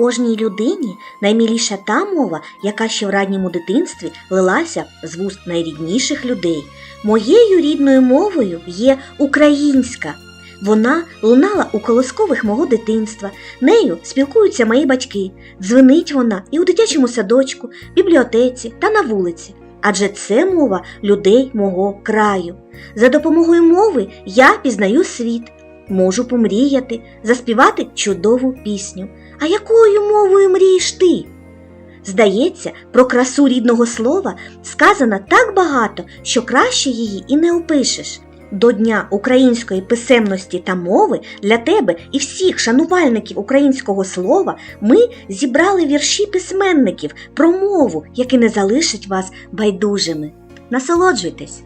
Кожній людині наймиліша та мова, яка ще в ранньому дитинстві лилася з вуст найрідніших людей. Моєю рідною мовою є українська. Вона лунала у колоскових мого дитинства. Нею спілкуються мої батьки. Дзвенить вона і у дитячому садочку, бібліотеці та на вулиці. Адже це мова людей мого краю. За допомогою мови я пізнаю світ, можу помріяти, заспівати чудову пісню. А якою мовою мрієш ти? Здається, про красу рідного слова сказано так багато, що краще її і не опишеш. До Дня української писемності та мови для тебе і всіх шанувальників українського слова ми зібрали вірші письменників про мову, які не залишать вас байдужими. Насолоджуйтесь!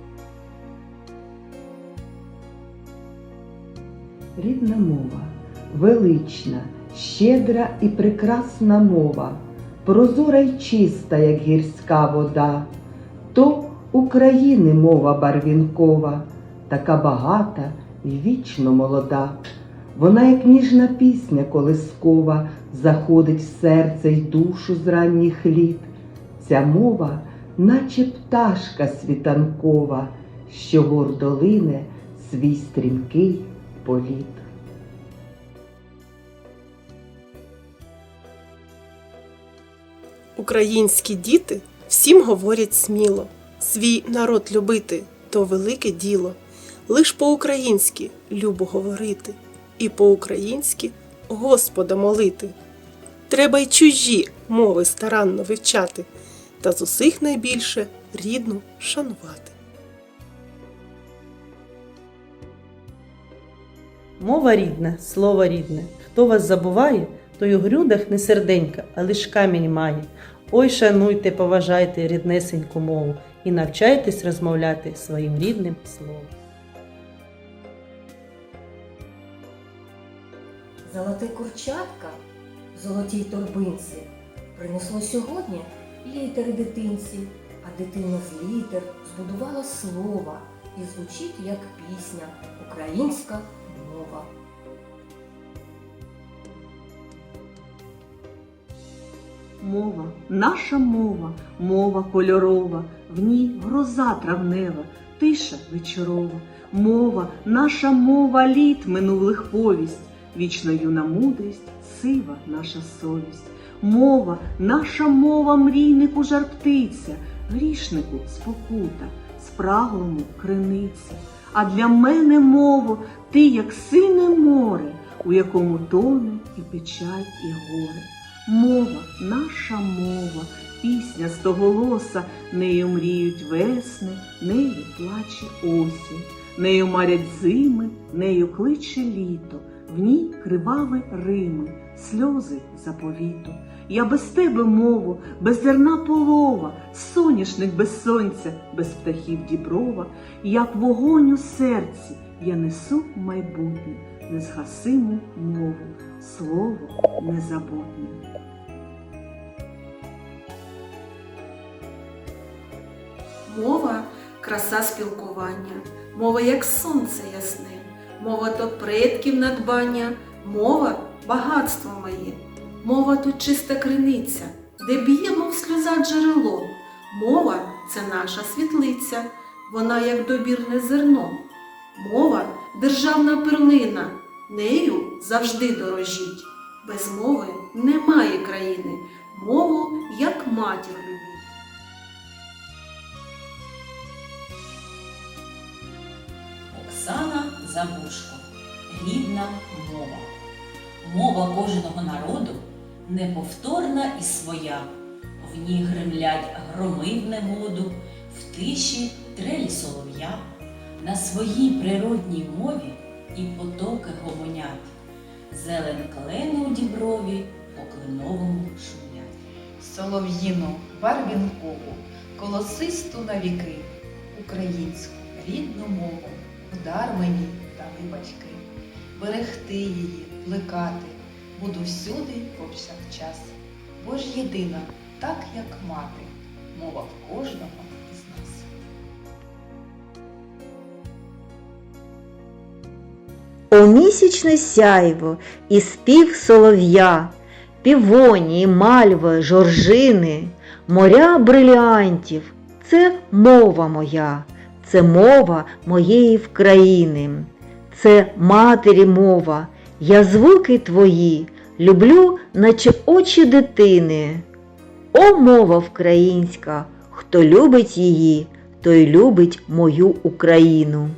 Рідна мова, велична, щедра і прекрасна мова, прозора й чиста, як гірська вода, то України мова барвінкова, така багата і вічно молода. Вона, як ніжна пісня колискова, заходить в серце й душу з ранніх літ. Ця мова, наче пташка світанкова, що гордо лине свій стрімкий політ. Українські діти всім говорять сміло. Свій народ любити то велике діло. Лиш по-українськи любо говорити, і по-українськи Господа молити. Треба й чужі мови старанно вивчати, та з усіх найбільше рідну шанувати. Мова рідна, слово рідне. Хто вас забуває, той у грудях не серденька, а лиш камінь має. Ой, шануйте, поважайте ріднесеньку мову і навчайтесь розмовляти своїм рідним словом. Золоте курчатка в золотій торбинці принесло сьогодні літери дитинці, а дитина з літер збудувала слова і звучить як пісня українська Мова, наша мова, мова кольорова, в ній гроза травнева, тиша вечорова. Мова, наша мова літ минулих повість, вічно юна мудрість, сива наша совість. Мова, наша мова, мрійнику жар птиця, грішнику спокута, спраглому криниця. А для мене мово, ти як сине море, у якому тоне і печаль, і горе. Мова, наша мова, пісня стоголоса, нею мріють весни, нею плаче осінь, нею марять зими, нею кличе літо, в ній криваве Рими, сльози заповіту. Я без тебе мову, без зерна полова, соняшник без сонця, без птахів діброва, як вогонь у серці, я несу майбутнє, незгасиму мову, слово незабутнє. Мова краса спілкування, мова як сонце ясне, мова то предків надбання, мова багатство моє, мова то чиста криниця, де б'є, мов сльоза джерело. Мова це наша світлиця, вона як добірне зерно. Мова державна перлина, нею завжди дорожіть. Без мови немає країни, мову як матір любіть. Оксана Забушко. Рідна мова. Мова кожного народу неповторна і своя. В ній гремлять громи в негоду, в тиші трелі солов'я. На своїй природній мові і потоки гомонять. Зелен клену у діброві по кленовому шумлять. солов'їну, барвінкову, колосисту на віки, українську рідну мову, удар мені та батьки, берегти її, плекати, буду всюди повсякчас, бо ж єдина, так як мати, мова в кожного О місячне сяйво і спів солов'я, півонії, мальви, жоржини, моря бриліантів. Це мова моя, це мова моєї вкраїни, це матері мова, я звуки твої люблю, наче очі дитини. О, мова українська, хто любить її, той любить мою Україну.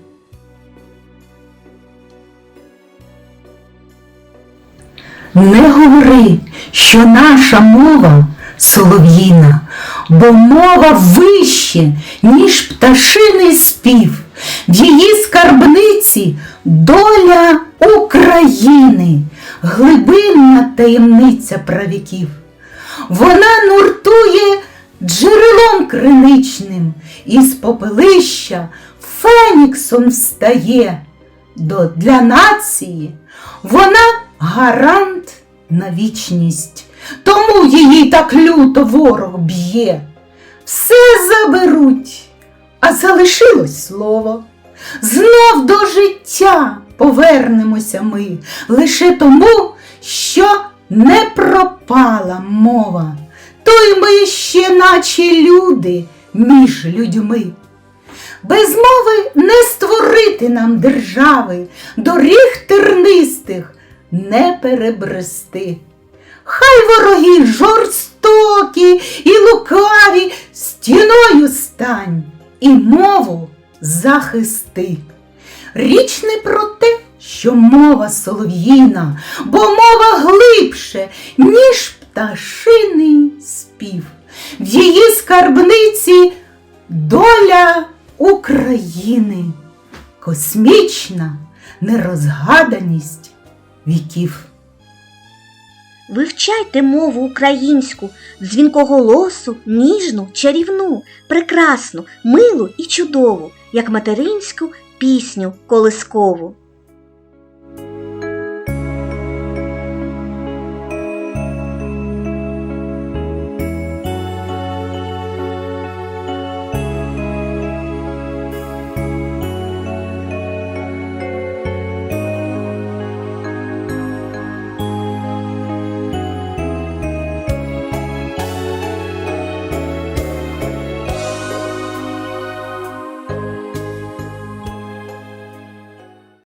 Не говори, що наша мова солов'їна, бо мова вище, ніж пташиний спів. В її скарбниці доля України, глибинна таємниця правіків. Вона нуртує джерелом криничним, із попелища феніксом встає. До, для нації вона гарант на вічність, тому її так люто ворог б'є. Все заберуть, а залишилось слово. Знов до життя повернемося ми лише тому, що не пропала мова, то й ми ще наче люди між людьми. Без мови не створити нам держави, доріг тернистих не перебрести. Хай вороги жорстокі і лукаві стіною стань і мову захисти. Річ не про те, що мова солов'їна, бо мова глибше, ніж пташиний спів. В її скарбниці доля України, космічна нерозгаданість віків. Вивчайте мову українську, дзвінкоголосу, ніжну, чарівну, прекрасну, милу і чудову, як материнську пісню колискову.